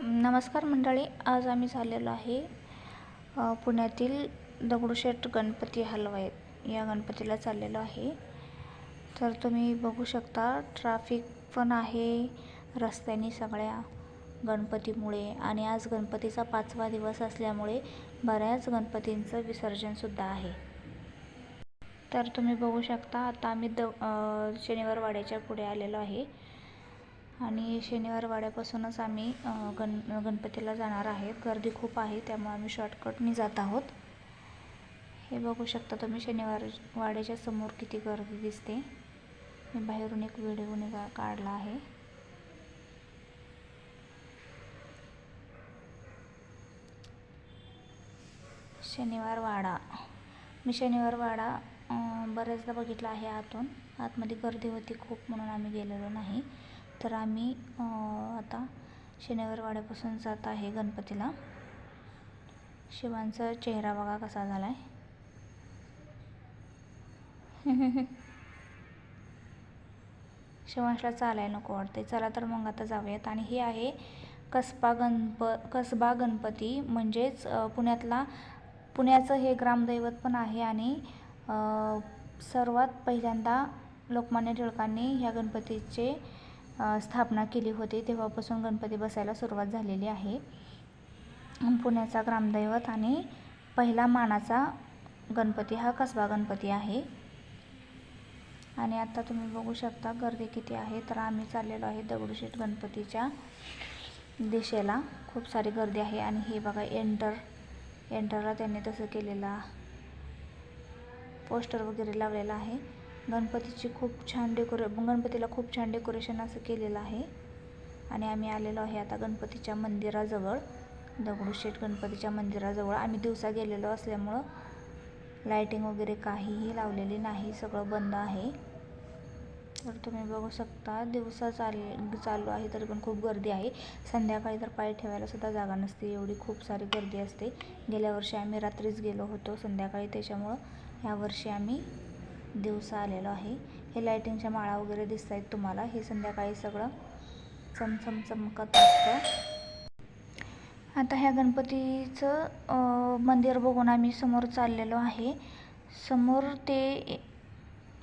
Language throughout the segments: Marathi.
नमस्कार मंडळी आज आम्ही झालेलो आहे पुण्यातील दगडूशेठ गणपती हलवाई या गणपतीला चाललेलो आहे. तर तुम्ही बघू शकता ट्रॅफिक पण आहे रस्त्यानी सगळ्या गणपतीमुळे आणि आज गणपतीचा पाचवा दिवस असल्यामुळे बऱ्याच गणपतींचं विसर्जनसुद्धा आहे. तर तुम्ही बघू शकता आता आम्ही द शनिवारवाड्याच्या पुढे आलेलो आहे. आणि शनिवार वाड्यापासूनच आम्ही गण गणपतीला जाणार आहे. गर्दी खूप आहे त्यामुळे आम्ही शॉर्टकटनी जात आहोत. हे बघू शकता तुम्ही शनिवार वाड्याच्या समोर किती गर्दी दिसते. मी बाहेरून एक व्हिडिओ निघा काढला आहे. शनिवार वाडा मी शनिवार वाडा बऱ्याचदा बघितला आहे आतून. आतमध्ये गर्दी होती खूप म्हणून आम्ही गेलेलो नाही. तर आम्ही आता शनिवारवाड्यापासून जात आहे गणपतीला. शिवांचा चेहरा बघा कसा झाला आहे शिवांशला चालायला नको वाटते चला तर मग आता जाऊयात. आणि हे आहे कसबा गणप कसबा गणपती. म्हणजेच पुण्यातला पुण्याचं हे ग्रामदैवत पण आहे आणि सर्वात पहिल्यांदा लोकमान्य टिळकांनी ह्या गणपतीचे स्थापना केली होती. तेव्हापासून गणपती बसायला सुरुवात झालेली आहे. पुण्याचा ग्रामदैवत आणि पहिला मानाचा गणपती हा कसबा गणपती आहे. आणि आता तुम्ही बघू शकता गर्दी किती आहे. तर आम्ही चाललेलो आहे दगडूशेठ गणपतीच्या दिशेला. खूप सारी गर्दी आहे आणि हे बघा एंटर एंटरला त्यांनी तसं केलेला पोस्टर वगैरे लावलेला आहे. गणपतीची खूप छान डेकोरे गणपतीला खूप छान डेकोरेशन असं केलेलं आहे. आणि आम्ही आलेलो आहे आता गणपतीच्या मंदिराजवळ. दगडूशेठ गणपतीच्या मंदिराजवळ. आम्ही दिवसा गेलेलो असल्यामुळं लाइटिंग वगैरे काहीही लावलेली नाही. सगळं बंद आहे. तर तुम्ही बघू शकता दिवसा चाल चालू आहे तरी पण खूप गर्दी आहे. संध्याकाळी तर पाय ठेवायला सुद्धा जागा नसते. एवढी खूप सारी गर्दी असते. गेल्या वर्षी आम्ही रात्रीच गेलो होतो संध्याकाळी. त्याच्यामुळं यावर्षी आम्ही दिवसा आलेलो आहे. हे लाईटिंगच्या माळा वगैरे दिसत आहेत तुम्हाला. हे संध्याकाळी सगळं चमचम चमकत असतं. आता ह्या गणपतीचं मंदिर बघून आम्ही समोर चाललेलो आहे. समोर ते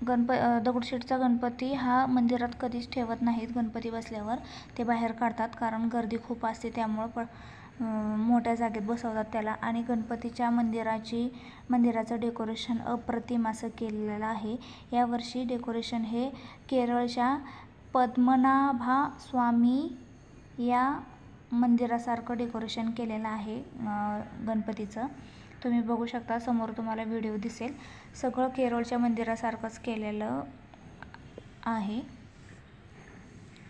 गणप अ, दगडूशेठचा गणपती हा मंदिरात कधीच ठेवत नाहीत. गणपती बसल्यावर ते बाहेर काढतात कारण गर्दी खूप असते त्यामुळं प मोठ्या जागेत बसवतात त्याला. आणि गणपतीच्या मंदिराची मंदिराचं डेकोरेशन अप्रतिम असं केलेलं आहे. यावर्षी डेकोरेशन हे केरळच्या पद्मनाभा स्वामी या मंदिरासारखं डेकोरेशन केलेलं आहे गणपतीचं. तुम्ही बघू शकता समोर तुम्हाला व्हिडिओ दिसेल. सगळं केरळच्या मंदिरासारखंच केलेलं आहे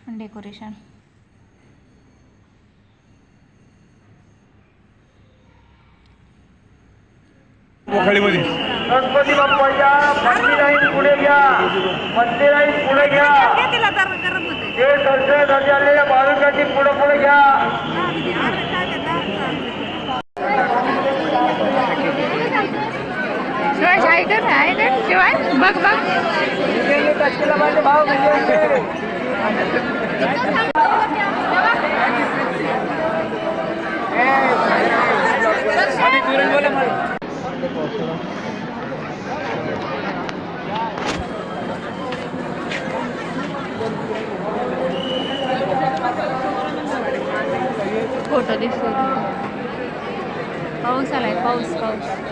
डेकोरेशन वखाळीमध्ये गणपती बाप्पाच्या मंदिराही पुढे घ्या मंदिराही पुढे घ्या. जे दर्शनासाठी आलेल्या भाविकांची पुढे पुढे घ्या. शिवाय का आहे का शिवाय? फोटो दिसतो पाऊस आलाय पाऊस पाऊस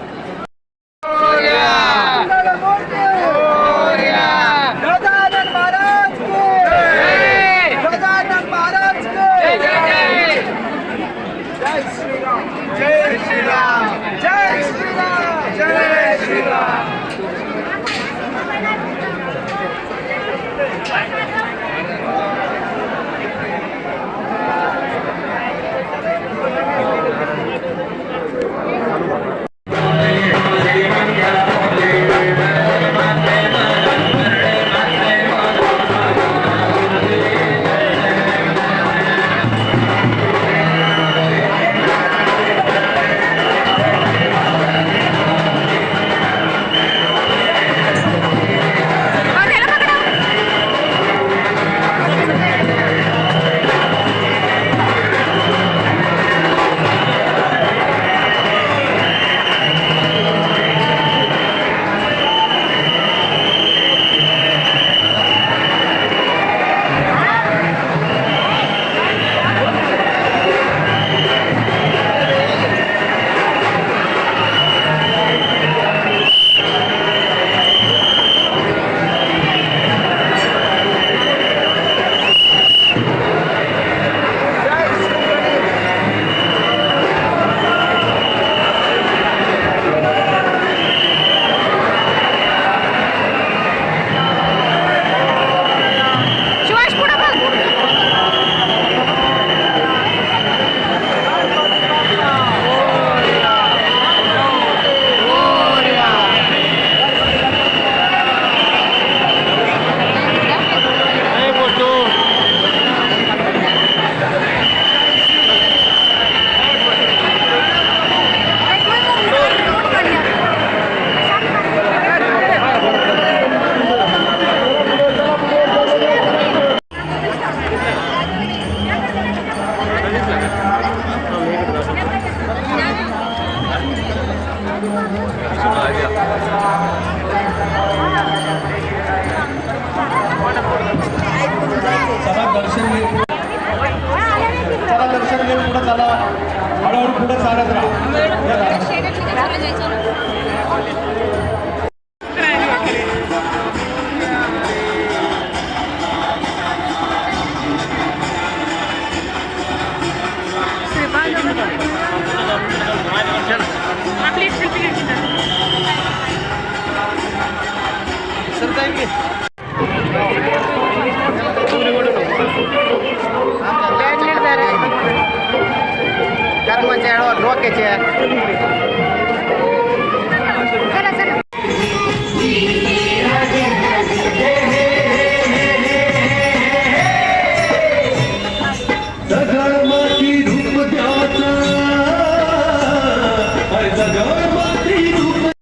Ready?